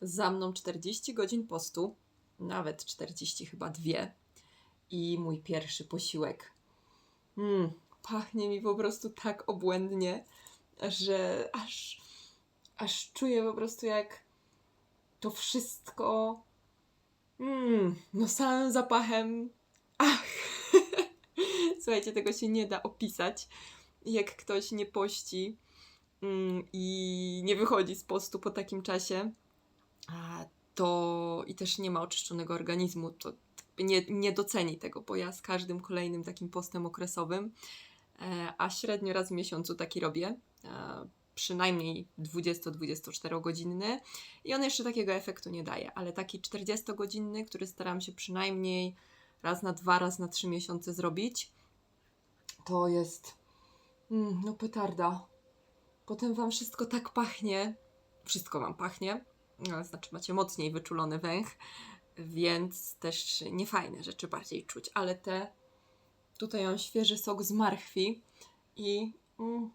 Za mną 40 godzin postu, nawet 40 chyba dwie. I mój pierwszy posiłek. Mm, pachnie mi po prostu tak obłędnie, że aż, aż czuję po prostu jak to wszystko. Mm, no samym zapachem. Ach! Słuchajcie, tego się nie da opisać. Jak ktoś nie pości mm, i nie wychodzi z postu po takim czasie, to i też nie ma oczyszczonego organizmu, to nie, nie doceni tego, bo ja z każdym kolejnym takim postem okresowym, e, a średnio raz w miesiącu taki robię, e, przynajmniej 20-24 godzinny i on jeszcze takiego efektu nie daje, ale taki 40-godzinny, który staram się przynajmniej raz na dwa, raz na trzy miesiące zrobić, to jest mm, no petarda. Potem wam wszystko tak pachnie, wszystko wam pachnie, znaczy macie mocniej wyczulony węch, więc też niefajne rzeczy bardziej czuć, ale te tutaj mam świeży sok z marchwi i mm,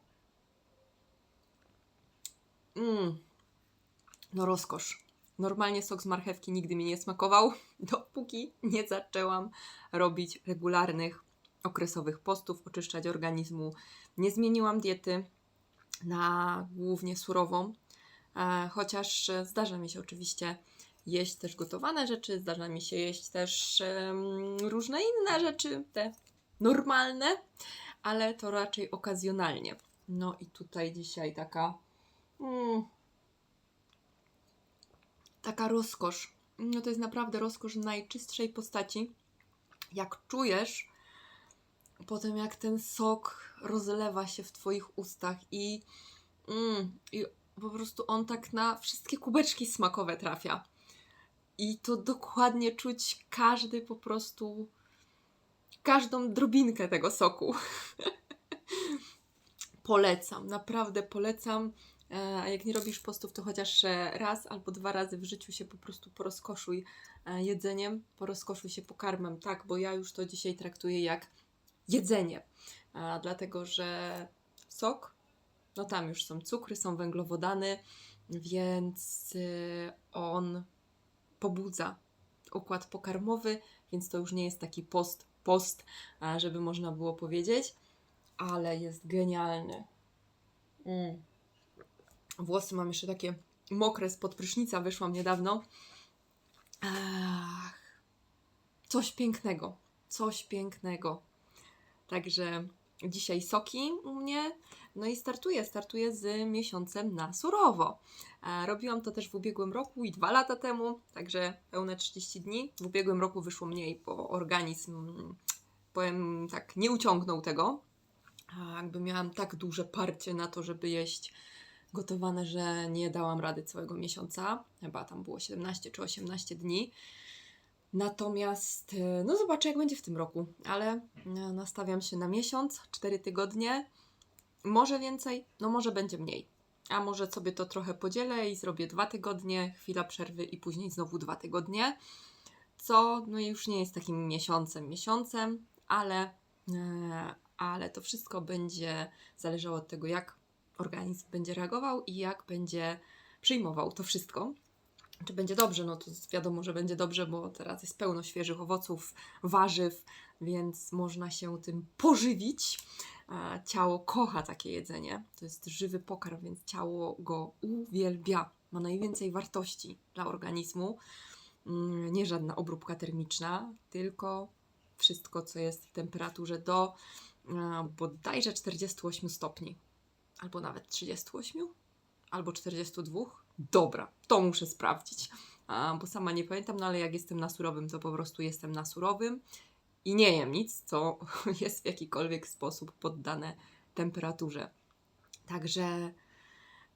mm, no rozkosz. Normalnie sok z marchewki nigdy mi nie smakował, dopóki nie zaczęłam robić regularnych okresowych postów, oczyszczać organizmu. Nie zmieniłam diety na głównie surową, chociaż e, zdarza mi się oczywiście jeść też gotowane rzeczy, zdarza mi się jeść też różne inne rzeczy, te normalne, ale to raczej okazjonalnie. No i tutaj dzisiaj taka mm, taka rozkosz. No to jest naprawdę rozkosz najczystszej postaci. Jak czujesz potem jak ten sok rozlewa się w Twoich ustach i, mm, i po prostu on tak na wszystkie kubeczki smakowe trafia. I to dokładnie czuć każdy po prostu, każdą drobinkę tego soku. polecam, naprawdę polecam. E, A jak nie robisz postów, to chociaż e, raz albo dwa razy w życiu się po prostu porozkoszuj e, jedzeniem, porozkoszuj się pokarmem, tak, bo ja już to dzisiaj traktuję jak jedzenie, dlatego że sok, no tam już są cukry, są węglowodany, więc y, on pobudza układ pokarmowy, więc to już nie jest taki post, post, żeby można było powiedzieć, ale jest genialny. Mm. Włosy mam jeszcze takie mokre spod prysznica, wyszłam niedawno. Ach, coś pięknego, coś pięknego. Także dzisiaj soki u mnie. No i startuję, startuję z miesiącem na surowo. E, Robiłam to też w ubiegłym roku i dwa lata temu, także pełne 30 dni. W ubiegłym roku wyszło mniej, bo organizm, powiem tak, nie uciągnął tego. Jakby miałam tak duże parcie na to, żeby jeść gotowane, że nie dałam rady całego miesiąca. Chyba tam było 17 czy 18 dni. Natomiast, e, no zobaczę jak będzie w tym roku, ale e, nastawiam się na miesiąc, 4 tygodnie, może więcej, no może będzie mniej. A może sobie to trochę podzielę i zrobię dwa tygodnie, chwila przerwy i później znowu dwa tygodnie, co no już nie jest takim miesiącem, miesiącem, ale, e, ale to wszystko będzie zależało od tego, jak organizm będzie reagował i jak będzie przyjmował to wszystko czy będzie dobrze, no to wiadomo, że będzie dobrze, bo teraz jest pełno świeżych owoców, warzyw, więc można się tym pożywić. A Ciało kocha takie jedzenie. To jest żywy pokarm, więc ciało go uwielbia. Ma najwięcej wartości dla organizmu. Mm, Nie żadna obróbka termiczna, tylko wszystko, co jest w temperaturze do a, bodajże 48 stopni, albo nawet 38, albo 42. Dobra, to muszę sprawdzić, bo sama nie pamiętam, no ale jak jestem na surowym, to po prostu jestem na surowym i nie jem nic, co jest w jakikolwiek sposób poddane temperaturze. Także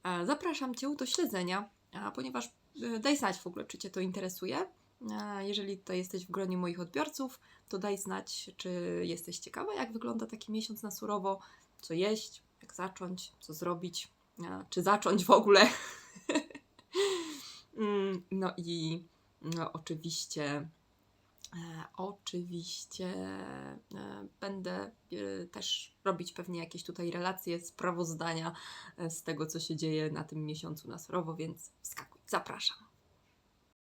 e, zapraszam Cię do śledzenia, ponieważ e, daj znać w ogóle, czy Cię to interesuje. A Jeżeli tutaj jesteś w gronie moich odbiorców, to daj znać, czy jesteś ciekawa, jak wygląda taki miesiąc na surowo, co jeść, jak zacząć, co zrobić, czy zacząć w ogóle. Mm, No i no, oczywiście, e, oczywiście e, będę e, też robić pewnie jakieś tutaj relacje, sprawozdania e, z tego, co się dzieje na tym miesiącu na surowo, więc wskakuj, zapraszam.